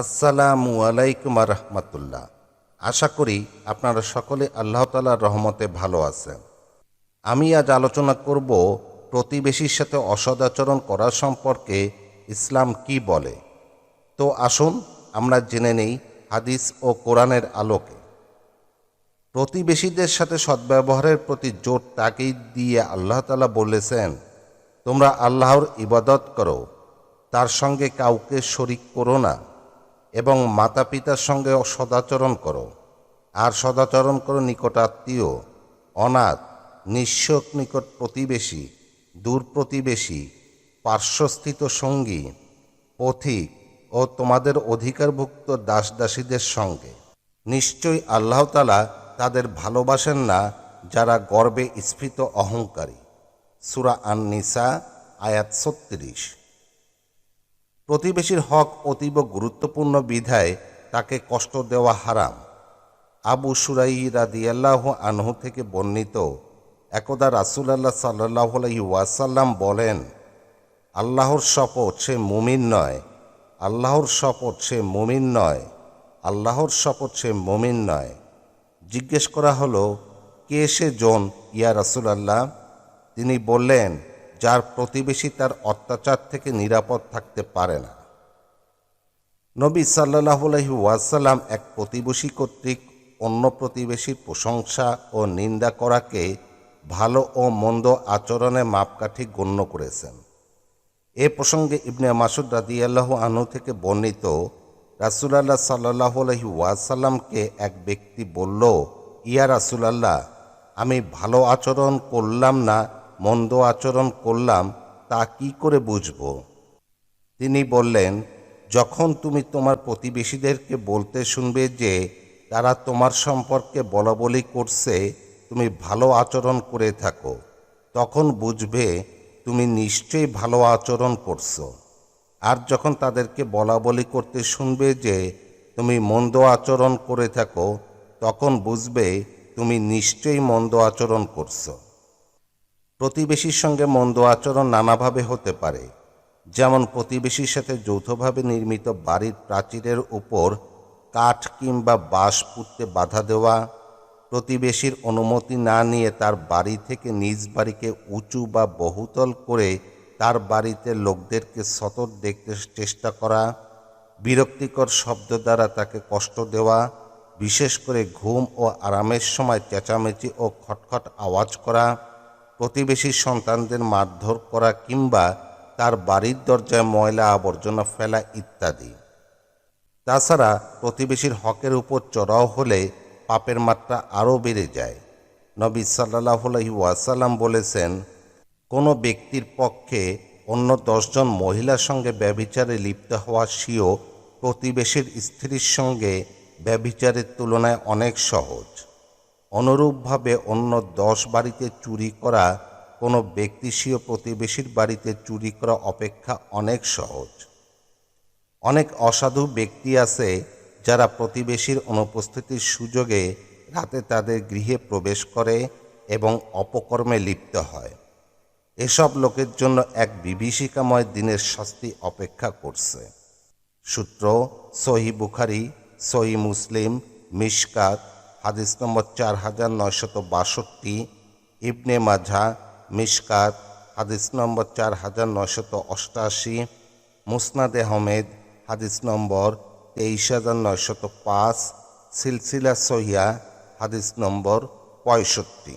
আসসালামু আলাইকুম রহমতুল্লাহ। আশা করি আপনারা সকলে আল্লাহ তালার রহমতে ভালো আছেন। আমি আজ আলোচনা করব প্রতিবেশীর সাথে অসদাচরণ করা সম্পর্কে ইসলাম কি বলে। তো আসুন, আমরা জেনে নেই হাদিস ও কোরআনের আলোকে। প্রতিবেশীদের সাথে সদ্ব্যবহারের প্রতি জোর তাকিদ দিয়ে আল্লাহ তালা বলেছেন, তোমরা আল্লাহর ইবাদত করো, তার সঙ্গে কাউকে শরিক করো না। এবং মাতা পিতার সঙ্গে সদাচরণ করো। আর সদাচরণ করো নিকটাত্মীয় অনাথ নিঃস্বক নিকট প্রতিবেশী দূর প্রতিবেশী পার্শ্বস্থিত সঙ্গী, পথিক ও তোমাদের অধিকারভুক্ত দাস দাসীদের সঙ্গে নিশ্চয়ই আল্লাহতালা তাদের ভালোবাসেন না যারা গর্বে স্ফীত অহংকারী। সুরা আন নিসা আয়াত ছত্রিশ। প্রতিবেশীর হক অতীব গুরুত্বপূর্ণ বিধায় তাকে কষ্ট দেওয়া হারাম। আবু সুরাই রাদিয়াল্লাহ আনহু থেকে বর্ণিত একদা রাসুলাল্লাহ সাল্লাহ ওয়াসাল্লাম বলেন, আল্লাহর শপথ সে মুমিন নয়, আল্লাহর শপথ সে মুমিন নয়, আল্লাহর শপথ সে মুমিন নয়। জিজ্ঞেস করা হলো, কে সে জন, ইয়া রাসুলাল্লাহ তিনি বললেন যার প্রতিবেশী তার অত্যাচার থেকে নিরাপদ থাকতে পারে না। নবী সাল্লাহ আলহি ওয়াসাল্লাম এক প্রতিবেশী কর্তৃক অন্য প্রতিবেশীর প্রশংসা ও নিন্দা করাকে ভালো ও মন্দ আচরণে মাপকাঠি গণ্য করেছেন। এ প্রসঙ্গে ইবনে মাসুদ রাদিয়াল্লাহ আনু থেকে বর্ণিত, রাসুলাল্লাহ সাল্লাহ আলহি ওয়াসাল্লামকে এক ব্যক্তি বলল, ইয়া রাসুলাল্লাহ, আমি ভালো আচরণ করলাম না মন্দ আচরণ করলাম, তা কি করে বুঝব? তিনি বললেন, যখন তুমি তোমার প্রতিবেশীদেরকে বলতে শুনবে যে তারা তোমার সম্পর্কে বলা বলি করছে, তুমি ভালো আচরণ করে থাকো, তখন বুঝবে তুমি নিশ্চয়ই ভালো আচরণ করছ। আর যখন তাদেরকে বলা বলি করতে শুনবে যে তুমি মন্দ আচরণ করে থাকো, তখন বুঝবে তুমি নিশ্চয়ই মন্দ আচরণ করছ। প্রতিবেশীর সঙ্গে মন্দ আচরণ নানাভাবে হতে পারে। যেমন প্রতিবেশীর সাথে যৌথভাবে নির্মিত বাড়ির প্রাচীরের উপর কাঠ কিংবা বাঁশ পুঁততে বাধা দেওয়া, প্রতিবেশীর অনুমতি না নিয়ে তার বাড়ি থেকে নিজ বাড়িকে উঁচু বা বহুতল করে তার বাড়িতে লোকদেরকে সতর দেখতে চেষ্টা করা, বিরক্তিকর শব্দ দ্বারা তাকে কষ্ট দেওয়া, বিশেষ করে ঘুম ও আরামের সময় চেঁচামেচি ও খটখট আওয়াজ করা প্রতিবেশীর সন্তানদের মারধর করা কিংবা তার বাড়ির দরজায় ময়লা আবর্জনা ফেলা ইত্যাদি। তাছাড়া প্রতিবেশীর হকের উপর চড়াও হলে পাপের মাত্রা আরও বেড়ে যায়। নবী সাল্লাহ ওয়াসাল্লাম বলেছেন, কোনো ব্যক্তির পক্ষে অন্য দশজন মহিলার সঙ্গে ব্যভিচারে লিপ্ত হওয়া স্বীয় প্রতিবেশীর স্ত্রীর সঙ্গে ব্যভিচারের তুলনায় অনেক সহজ। অনুরূপভাবে অন্য দশ বাড়িতে চুরি করা, কোনো ব্যক্তিস্বীয় প্রতিবেশীর বাড়িতে চুরি করা অপেক্ষা অনেক সহজ। অনেক অসাধু ব্যক্তি আছে যারা প্রতিবেশীর অনুপস্থিতির সুযোগে রাতে তাদের গৃহে প্রবেশ করে এবং অপকর্মে লিপ্ত হয়। এসব লোকের জন্য এক বিভীষিকাময় দিনের শাস্তি অপেক্ষা করছে। সূত্র সহি বুখারি, সহি মুসলিম, মিশকাত হাদিস নম্বর চার হাজার নয়শত বাষট্টি, ইবনে মাঝা মিশকাত, হাদিস নম্বর চার হাজার নয়শত অষ্টাশি, মুসনাদ আহমেদ হাদিস নম্বর তেইশ হাজার নয়শত পাঁচ, সিলসিলা সহিয়া, হাদিস নম্বর পঁয়ষট্টি।